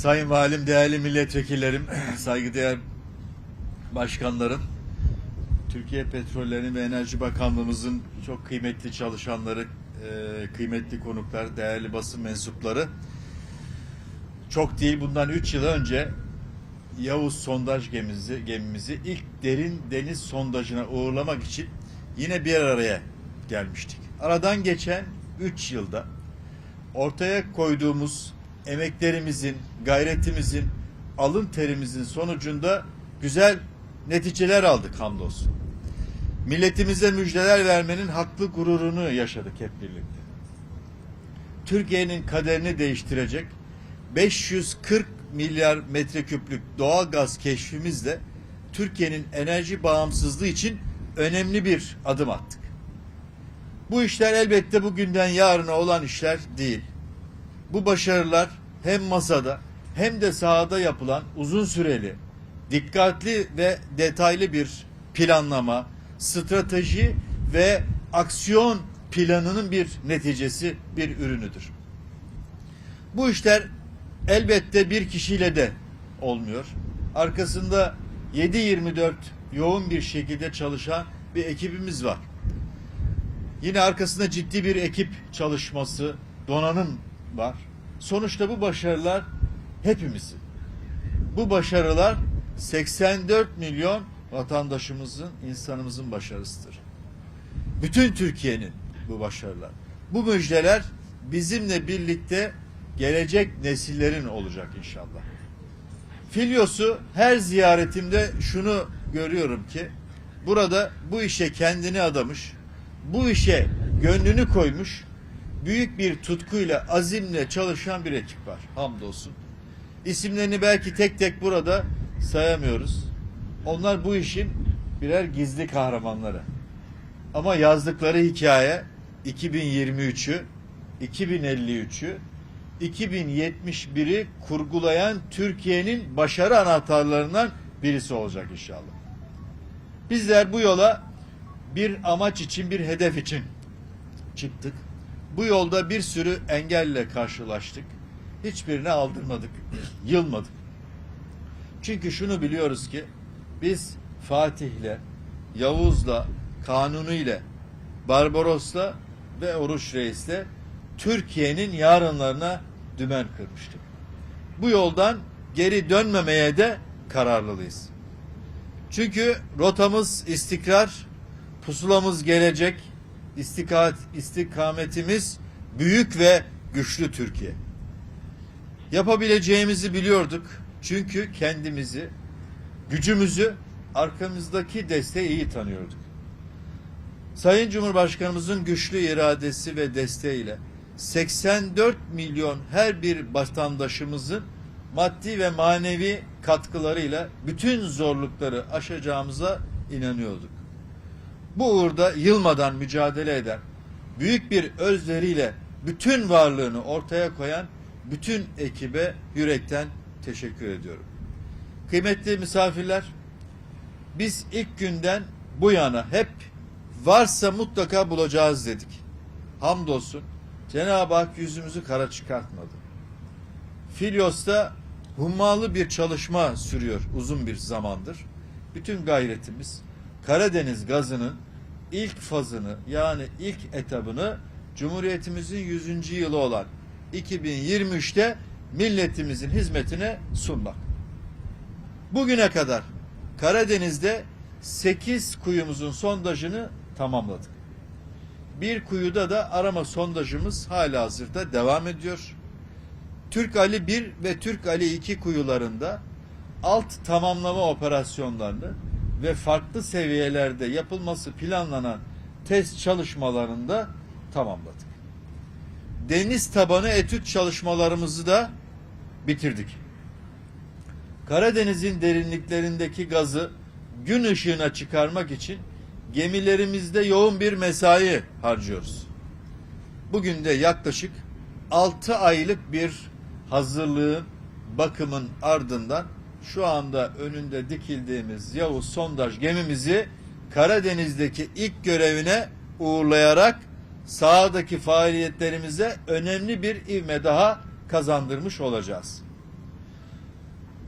Sayın Valim, değerli milletvekillerim, saygıdeğer başkanlarım, Türkiye Petrolleri ve Enerji Bakanlığımızın çok kıymetli çalışanları, e, kıymetli konuklar, değerli basın mensupları. Çok değil bundan 3 yıl önce Yavuz sondaj gemimizi, gemimizi ilk derin deniz sondajına uğurlamak için yine bir araya gelmiştik. Aradan geçen 3 yılda ortaya koyduğumuz emeklerimizin, gayretimizin, alın terimizin sonucunda güzel neticeler aldık hamdolsun. Milletimize müjdeler vermenin haklı gururunu yaşadık hep birlikte. Türkiye'nin kaderini değiştirecek 540 milyar metreküplük doğal gaz keşfimizle Türkiye'nin enerji bağımsızlığı için önemli bir adım attık. Bu işler elbette bugünden yarına olan işler değil. Bu başarılar hem masada hem de sahada yapılan uzun süreli, dikkatli ve detaylı bir planlama, strateji ve aksiyon planının bir neticesi, bir ürünüdür. Bu işler elbette bir kişiyle de olmuyor. Arkasında 7-24 yoğun bir şekilde çalışan bir ekibimiz var. Yine arkasında ciddi bir ekip çalışması, donanım var. Sonuçta bu başarılar hepimizin. Bu başarılar 84 milyon vatandaşımızın, insanımızın başarısıdır. Bütün Türkiye'nin bu başarılar. Bu müjdeler bizimle birlikte gelecek nesillerin olacak inşallah. Filyos'u her ziyaretimde şunu görüyorum ki burada bu işe kendini adamış, bu işe gönlünü koymuş, büyük bir tutkuyla, azimle çalışan bir ekip var. Hamdolsun. İsimlerini belki tek tek burada sayamıyoruz. Onlar bu işin birer gizli kahramanları. Ama yazdıkları hikaye 2023'ü, 2053'ü, 2071'i kurgulayan Türkiye'nin başarı anahtarlarından birisi olacak inşallah. Bizler bu yola bir amaç için, bir hedef için çıktık. Bu yolda bir sürü engelle karşılaştık. Hiçbirini aldırmadık, yılmadık. Çünkü şunu biliyoruz ki biz Fatih'le, Yavuz'la, Kanuni ile, Barbaros'la ve Oruç Reis'le Türkiye'nin yarınlarına dümen kırmıştık. Bu yoldan geri dönmemeye de kararlıyız. Çünkü rotamız istikrar, pusulamız gelecek, istikamet, istikametimiz büyük ve güçlü Türkiye. Yapabileceğimizi biliyorduk. Çünkü kendimizi, gücümüzü, arkamızdaki desteği iyi tanıyorduk. Sayın Cumhurbaşkanımızın güçlü iradesi ve desteğiyle 84 milyon her bir vatandaşımızın maddi ve manevi katkılarıyla bütün zorlukları aşacağımıza inanıyorduk. Bu uğurda yılmadan mücadele eden, büyük bir özveriyle bütün varlığını ortaya koyan bütün ekibe yürekten teşekkür ediyorum. Kıymetli misafirler, biz ilk günden bu yana hep varsa mutlaka bulacağız dedik. Hamdolsun Cenab-ı Hak yüzümüzü kara çıkartmadı. Filyos'ta hummalı bir çalışma sürüyor uzun bir zamandır. Bütün gayretimiz Karadeniz gazının ilk fazını yani ilk etabını Cumhuriyetimizin 100. yılı olan 2023'te milletimizin hizmetine sunmak. Bugüne kadar Karadeniz'de 8 kuyumuzun sondajını tamamladık. Bir kuyuda da arama sondajımız hala hazırda devam ediyor. Türk Ali 1 ve Türk Ali 2 kuyularında alt tamamlama operasyonlarını ve farklı seviyelerde yapılması planlanan test çalışmalarında tamamladık. Deniz tabanı etüt çalışmalarımızı da bitirdik. Karadeniz'in derinliklerindeki gazı gün ışığına çıkarmak için gemilerimizde yoğun bir mesai harcıyoruz. Bugün de yaklaşık 6 aylık bir hazırlığın, bakımın ardından şu anda önünde dikildiğimiz Yavuz sondaj gemimizi Karadeniz'deki ilk görevine uğurlayarak sahadaki faaliyetlerimize önemli bir ivme daha kazandırmış olacağız.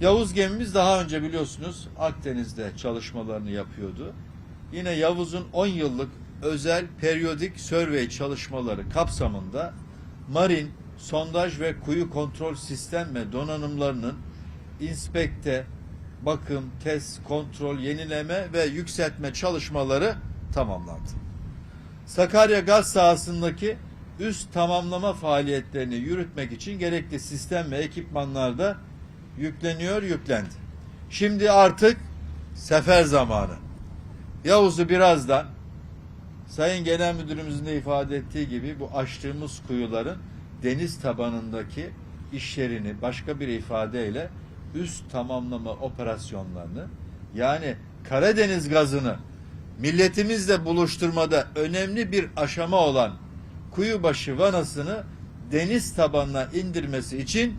Yavuz gemimiz daha önce biliyorsunuz Akdeniz'de çalışmalarını yapıyordu. Yine Yavuz'un 10 yıllık özel periyodik survey çalışmaları kapsamında marin, sondaj ve kuyu kontrol sistem ve donanımlarının inspekte, bakım, test, kontrol, yenileme ve yükseltme çalışmaları tamamlandı. Sakarya gaz sahasındaki üst tamamlama faaliyetlerini yürütmek için gerekli sistem ve ekipmanlar da yükleniyor, yüklendi. Şimdi artık sefer zamanı. Yavuz'u birazdan Sayın Genel Müdürümüzün de ifade ettiği gibi bu açtığımız kuyuların deniz tabanındaki işlerini başka bir ifadeyle üst tamamlama operasyonlarını yani Karadeniz gazını milletimizle buluşturmada önemli bir aşama olan Kuyubaşı vanasını deniz tabanına indirmesi için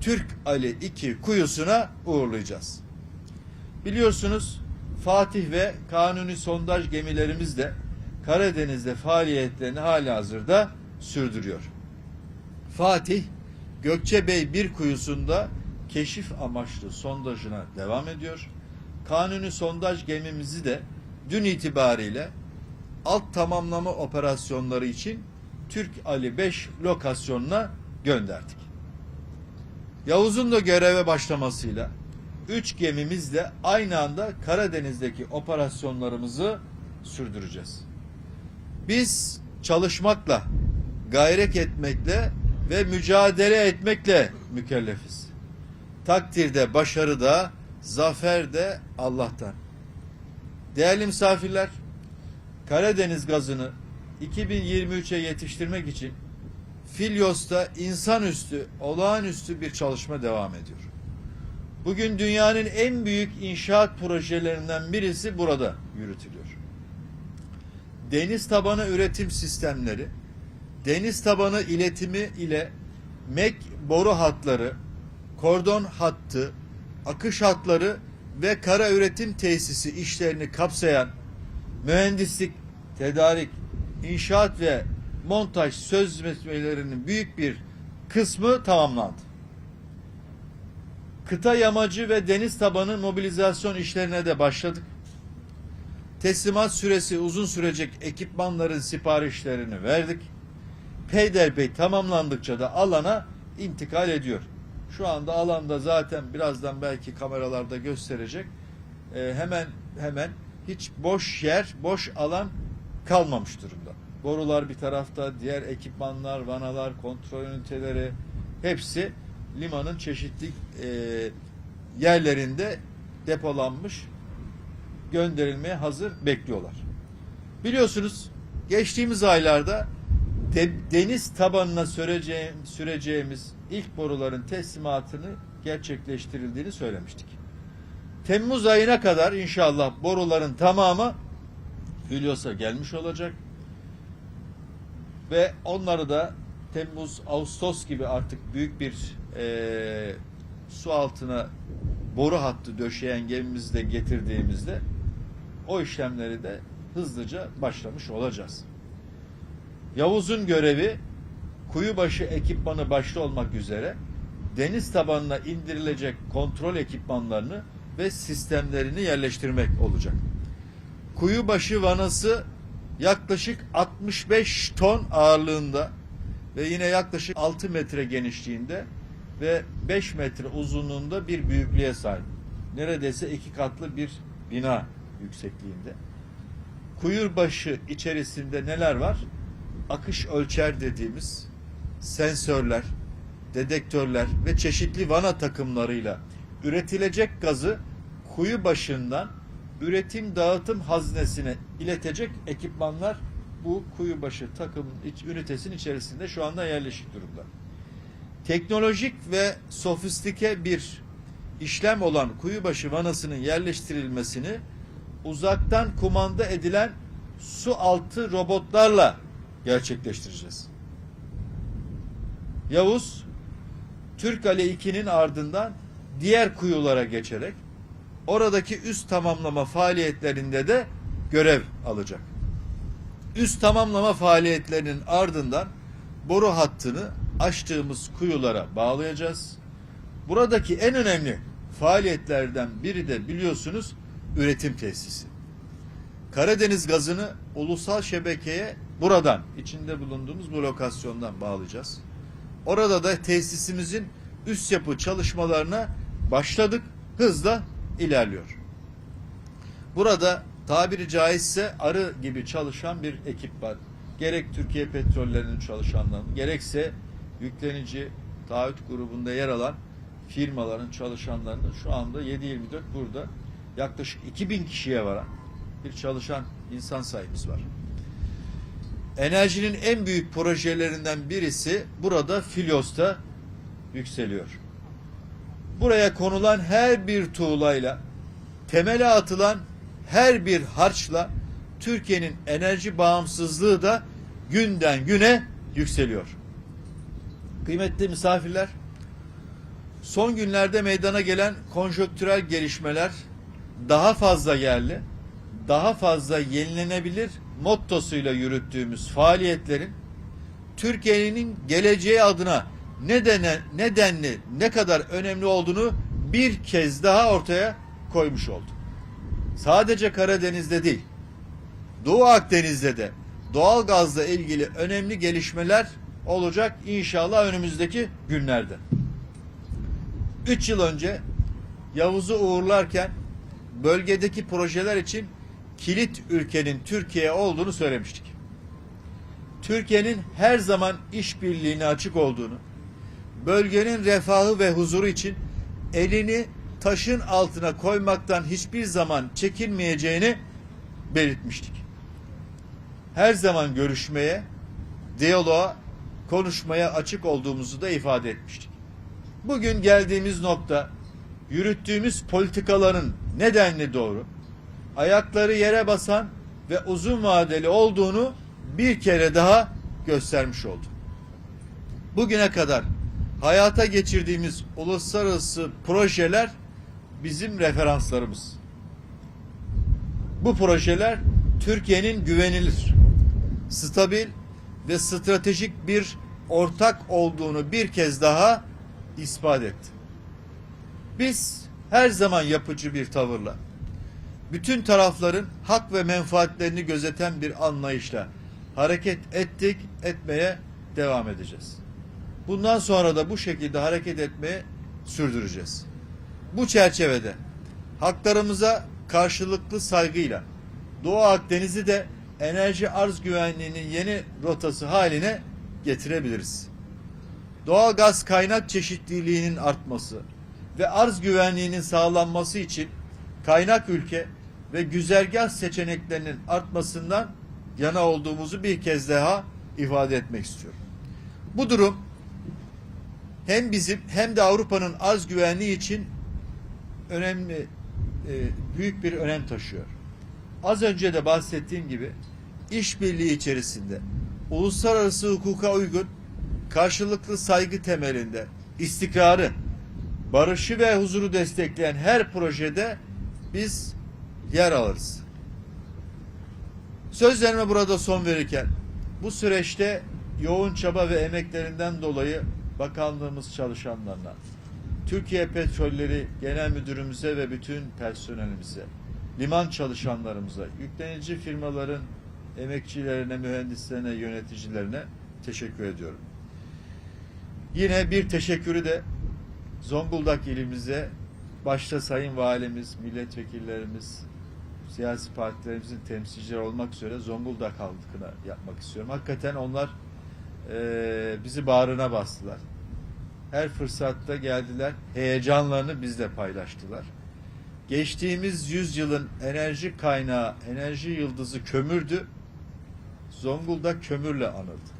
Türk Ali 2 kuyusuna uğurlayacağız. Biliyorsunuz Fatih ve Kanuni sondaj gemilerimiz de Karadeniz'de faaliyetlerini halihazırda sürdürüyor. Fatih Gökçebey bir kuyusunda keşif amaçlı sondajına devam ediyor. Kanuni sondaj gemimizi de dün itibariyle alt tamamlama operasyonları için Türk Ali 5 lokasyonuna gönderdik. Yavuz'un da göreve başlamasıyla üç gemimiz de aynı anda Karadeniz'deki operasyonlarımızı sürdüreceğiz. Biz çalışmakla, gayret etmekle ve mücadele etmekle mükellefiz. Takdirde, başarıda, zafer de Allah'tan. Değerli misafirler, Karadeniz gazını 2023'e yetiştirmek için Filyos'ta insanüstü, olağanüstü bir çalışma devam ediyor. Bugün dünyanın en büyük inşaat projelerinden birisi burada yürütülüyor. Deniz tabanı üretim sistemleri, deniz tabanı iletimi ile MEK boru hatları, kordon hattı, akış hatları ve kara üretim tesisi işlerini kapsayan mühendislik, tedarik, inşaat ve montaj sözleşmelerinin büyük bir kısmı tamamlandı. Kıta yamacı ve deniz tabanı mobilizasyon işlerine de başladık. Teslimat süresi uzun sürecek ekipmanların siparişlerini verdik. Peyderpey tamamlandıkça da alana intikal ediyor. Şu anda alanda zaten birazdan belki kameralarda gösterecek. Ee, hemen hemen hiç boş yer, boş alan kalmamış durumda. Borular bir tarafta, diğer ekipmanlar, vanalar, kontrol üniteleri hepsi limanın çeşitli e, yerlerinde depolanmış, gönderilmeye hazır bekliyorlar. Biliyorsunuz geçtiğimiz aylarda de- deniz tabanına süreceğim, süreceğimiz ilk boruların teslimatını gerçekleştirildiğini söylemiştik. Temmuz ayına kadar inşallah boruların tamamı Hülyos'a gelmiş olacak. Ve onları da Temmuz, Ağustos gibi artık büyük bir eee, su altına boru hattı döşeyen gemimizi de getirdiğimizde o işlemleri de hızlıca başlamış olacağız. Yavuz'un görevi kuyubaşı ekipmanı başta olmak üzere deniz tabanına indirilecek kontrol ekipmanlarını ve sistemlerini yerleştirmek olacak. Kuyubaşı vanası yaklaşık 65 ton ağırlığında ve yine yaklaşık 6 metre genişliğinde ve 5 metre uzunluğunda bir büyüklüğe sahip. Neredeyse iki katlı bir bina yüksekliğinde. Kuyurbaşı içerisinde neler var? Akış ölçer dediğimiz sensörler, dedektörler ve çeşitli vana takımlarıyla üretilecek gazı kuyu başından üretim dağıtım haznesine iletecek ekipmanlar bu kuyubaşı takım iç, ünitesinin içerisinde şu anda yerleşik durumda. Teknolojik ve sofistike bir işlem olan kuyubaşı vanasının yerleştirilmesini uzaktan kumanda edilen su altı robotlarla gerçekleştireceğiz. Yavuz Türk Ali 2'nin ardından diğer kuyulara geçerek oradaki üst tamamlama faaliyetlerinde de görev alacak. Üst tamamlama faaliyetlerinin ardından boru hattını açtığımız kuyulara bağlayacağız. Buradaki en önemli faaliyetlerden biri de biliyorsunuz üretim tesisi. Karadeniz gazını ulusal şebekeye buradan, içinde bulunduğumuz bu lokasyondan bağlayacağız. Orada da tesisimizin üst yapı çalışmalarına başladık. Hızla ilerliyor. Burada tabiri caizse arı gibi çalışan bir ekip var. Gerek Türkiye Petrollerinin çalışanları, gerekse yüklenici taahhüt grubunda yer alan firmaların çalışanlarının şu anda 7-24 burada yaklaşık 2000 kişiye varan bir çalışan insan sayımız var. Enerjinin en büyük projelerinden birisi burada Filyos'ta yükseliyor. Buraya konulan her bir tuğlayla, temele atılan her bir harçla Türkiye'nin enerji bağımsızlığı da günden güne yükseliyor. Kıymetli misafirler, son günlerde meydana gelen konjonktürel gelişmeler daha fazla yerli, daha fazla yenilenebilir mottosuyla yürüttüğümüz faaliyetlerin Türkiye'nin geleceği adına nedene, nedenli ne kadar önemli olduğunu bir kez daha ortaya koymuş oldu. Sadece Karadeniz'de değil, Doğu Akdeniz'de de doğal gazla ilgili önemli gelişmeler olacak inşallah önümüzdeki günlerde. Üç yıl önce Yavuz'u uğurlarken bölgedeki projeler için kilit ülkenin Türkiye olduğunu söylemiştik. Türkiye'nin her zaman işbirliğine açık olduğunu, bölgenin refahı ve huzuru için elini taşın altına koymaktan hiçbir zaman çekinmeyeceğini belirtmiştik. Her zaman görüşmeye, diyaloğa, konuşmaya açık olduğumuzu da ifade etmiştik. Bugün geldiğimiz nokta yürüttüğümüz politikaların nedenli doğru, ayakları yere basan ve uzun vadeli olduğunu bir kere daha göstermiş oldu. Bugüne kadar hayata geçirdiğimiz uluslararası projeler bizim referanslarımız. Bu projeler Türkiye'nin güvenilir, stabil ve stratejik bir ortak olduğunu bir kez daha ispat etti. Biz her zaman yapıcı bir tavırla, bütün tarafların hak ve menfaatlerini gözeten bir anlayışla hareket ettik, etmeye devam edeceğiz. Bundan sonra da bu şekilde hareket etmeye sürdüreceğiz. Bu çerçevede haklarımıza karşılıklı saygıyla Doğu Akdeniz'i de enerji arz güvenliğinin yeni rotası haline getirebiliriz. Doğal gaz kaynak çeşitliliğinin artması ve arz güvenliğinin sağlanması için kaynak ülke ve güzergah seçeneklerinin artmasından yana olduğumuzu bir kez daha ifade etmek istiyorum. Bu durum hem bizim hem de Avrupa'nın arz güvenliği için önemli e, büyük bir önem taşıyor. Az önce de bahsettiğim gibi işbirliği içerisinde uluslararası hukuka uygun karşılıklı saygı temelinde istikrarı, barışı ve huzuru destekleyen her projede biz yer alırız. Sözlerime burada son verirken bu süreçte yoğun çaba ve emeklerinden dolayı bakanlığımız çalışanlarına, Türkiye Petrolleri Genel Müdürümüze ve bütün personelimize, liman çalışanlarımıza, yüklenici firmaların emekçilerine, mühendislerine, yöneticilerine teşekkür ediyorum. Yine bir teşekkürü de Zonguldak ilimize başta Sayın Valimiz, milletvekillerimiz, siyasi partilerimizin temsilcileri olmak üzere Zonguldak halkına yapmak istiyorum. Hakikaten onlar e, bizi bağrına bastılar. Her fırsatta geldiler, heyecanlarını bizle paylaştılar. Geçtiğimiz yüzyılın enerji kaynağı, enerji yıldızı kömürdü. Zonguldak kömürle anıldı.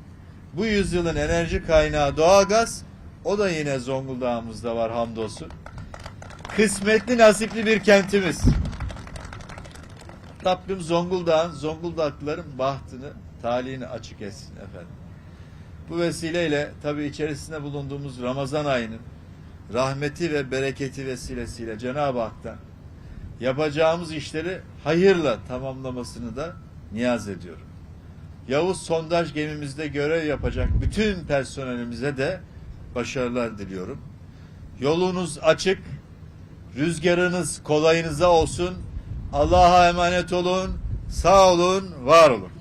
Bu yüzyılın enerji kaynağı doğalgaz, o da yine Zonguldak'ımızda var hamdolsun. Kısmetli nasipli bir kentimiz. Rabbim Zonguldak'ın, Zonguldaklıların bahtını, talihini açık etsin efendim. Bu vesileyle tabi içerisinde bulunduğumuz Ramazan ayının rahmeti ve bereketi vesilesiyle Cenab-ı Hak'tan yapacağımız işleri hayırla tamamlamasını da niyaz ediyorum. Yavuz sondaj gemimizde görev yapacak bütün personelimize de başarılar diliyorum. Yolunuz açık, Rüzgarınız kolayınıza olsun. Allah'a emanet olun. Sağ olun, var olun.